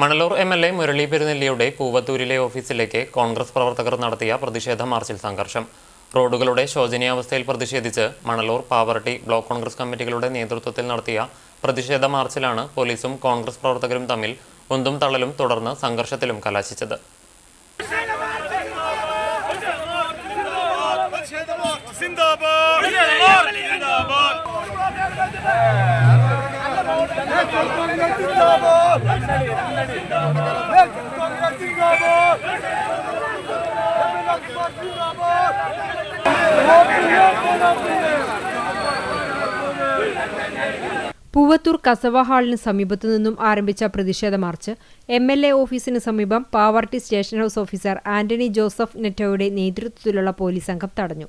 Manalur M L A Murali പെരുന്നെല്ലിയുടെ പൂവത്തൂരിലെ ഓഫീസിലേക്ക് കോൺഗ്രസ് പ്രവർത്തകർ നടത്തിയ പ്രതിഷേധ മാർച്ചിൽ സംഘർഷം. റോഡുകളുടെ ശോചനീയാവസ്ഥയിൽ പ്രതിഷേധിച്ച് മണലൂർ പാവർട്ടി ബ്ലോക്ക് കോൺഗ്രസ് കമ്മിറ്റികളുടെ നേതൃത്വത്തിൽ നടത്തിയ പ്രതിഷേധ മാർച്ചിലാണ് പോലീസും കോൺഗ്രസ് പ്രവർത്തകരും തമ്മിൽ ഉന്തും തള്ളലും തുടർന്ന് സംഘർഷത്തിലും കലാശിച്ചത്. ജിന്ദാബാദ്. പൂവത്തൂർ കസവ ഹാളിന് സമീപത്തു നിന്നും ആരംഭിച്ച പ്രതിഷേധ മാർച്ച് എം എൽ എ ഓഫീസിന് സമീപം Pavaratty station house officer Antony Joseph നെറ്റോയുടെ നേതൃത്വത്തിലുള്ള പോലീസ് സംഘം തടഞ്ഞു.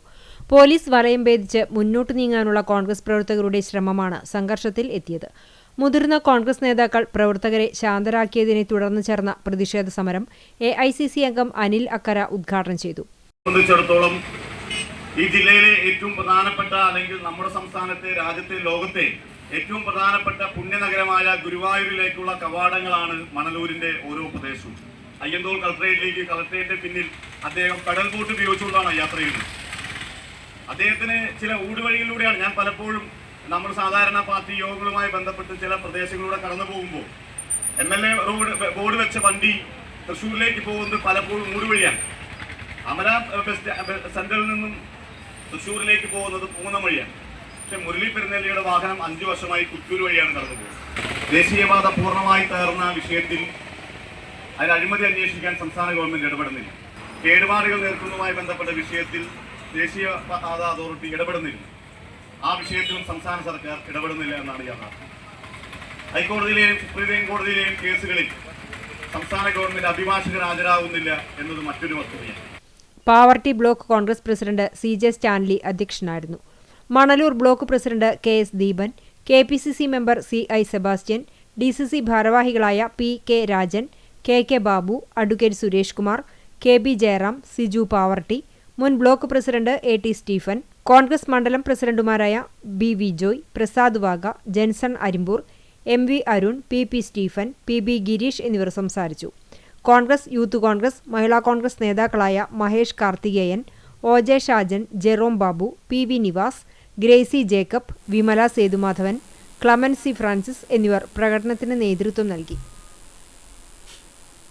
പോലീസ് വലയം ഭേദിച്ച് മുന്നോട്ടു നീങ്ങാനുള്ള കോൺഗ്രസ് പ്രവർത്തകരുടെ ശ്രമമാണ് സംഘർഷത്തിൽ എത്തിയത്. മുതിർന്ന കോൺഗ്രസ് നേതാക്കൾ പ്രവർത്തകരെ ശാന്തരാക്കിയതിനെ തുടർന്ന് ചേർന്ന പ്രതിഷേധ സമരം എ ഐ സി സി അംഗം അനിൽ അക്കര ഉദ്ഘാടനം ചെയ്തു. സംബന്ധിച്ചിടത്തോളം ഈ ജില്ലയിലെ ഏറ്റവും പ്രധാനപ്പെട്ട അല്ലെങ്കിൽ നമ്മുടെ സംസ്ഥാനത്തെ രാജ്യത്തെ ലോകത്തെ ഏറ്റവും പ്രധാനപ്പെട്ട പുണ്യനഗരമായ ഗുരുവായൂരിലേക്കുള്ള കവാടങ്ങളാണ് മണലൂരിന്റെ ഓരോ പ്രദേശവും. അയ്യന്തോൾ കളക്ടറേറ്റിലേക്ക് കളക്ടറേറ്റിന്റെ പിന്നിൽ അദ്ദേഹം കടൽ ബോട്ട് ഉപയോഗിച്ചുകൊണ്ടാണ് യാത്ര ചെയ്യുന്നത് അദ്ദേഹത്തിന് ചില ഊടുവഴികളിലൂടെയാണ് ഞാൻ പലപ്പോഴും നമ്മൾ സാധാരണ പാർട്ടി യോഗങ്ങളുമായി ബന്ധപ്പെട്ട് ചില പ്രദേശങ്ങളിലൂടെ കടന്നു പോകുമ്പോൾ M L A road board വെച്ച വണ്ടി തൃശ്ശൂരിലേക്ക് പോകുന്നത് പലപ്പോഴും ഊടുവഴിയാണ് അമല ബസ് നിന്നും തൃശ്ശൂരിലേക്ക് പോകുന്നത് പൂന്ന വഴിയാണ്. പക്ഷെ മുരളി പെരുന്നേലിയുടെ വാഹനം അഞ്ചു വർഷമായി കുത്തൂർ വഴിയാണ് കടന്നു പോകുന്നത്. ദേശീയപാത പൂർണമായി തകർന്ന വിഷയത്തിൽ അതിന് അഴിമതി അന്വേഷിക്കാൻ സംസ്ഥാന ഗവൺമെന്റ് ഇടപെടുന്നില്ല. കേടുപാടുകൾ നേർക്കുന്നതുമായി ബന്ധപ്പെട്ട വിഷയത്തിൽ ദേശീയ പാത അതോറിറ്റി ഇടപെടുന്നില്ല. ആ വിഷയത്തിലും സംസ്ഥാന സർക്കാർ ഇടപെടുന്നില്ല എന്നാണ് യാഥാർത്ഥ്യം. ഹൈക്കോടതിയിലെയും സുപ്രീം കോടതിയിലെയും കേസുകളിൽ സംസ്ഥാന ഗവൺമെന്റ് അഭിഭാഷകർ ഹാജരാകുന്നില്ല എന്നത് മറ്റൊരു വസ്തുതയാണ്. Pavaratty block Congress president C J Stanley അധ്യക്ഷനായിരുന്നു. Manalur block president K S Deepan K P C C member C I Sebastian D C C ഭാരവാഹികളായ P K Rajan K K Babu advocate Suresh Kumar K B Jayaram Siju Pavaratty മുൻ block president A T Stephen Congress മണ്ഡലം പ്രസിഡന്റുമാരായ B V Joy Prasad Vaga Jenson Arimboor M V Arun P P Stephen P B Girish എന്നിവർ സംസാരിച്ചു. Congress youth Congress Mahila Congress നേതാക്കളായ Mahesh Karthikeyan O J Shajan Jerome Babu P V Nivas Gracy Jacob Vimala Sethumadhavan Clemency Francis എന്നിവർ പ്രകടനത്തിന് നേതൃത്വം നൽകി.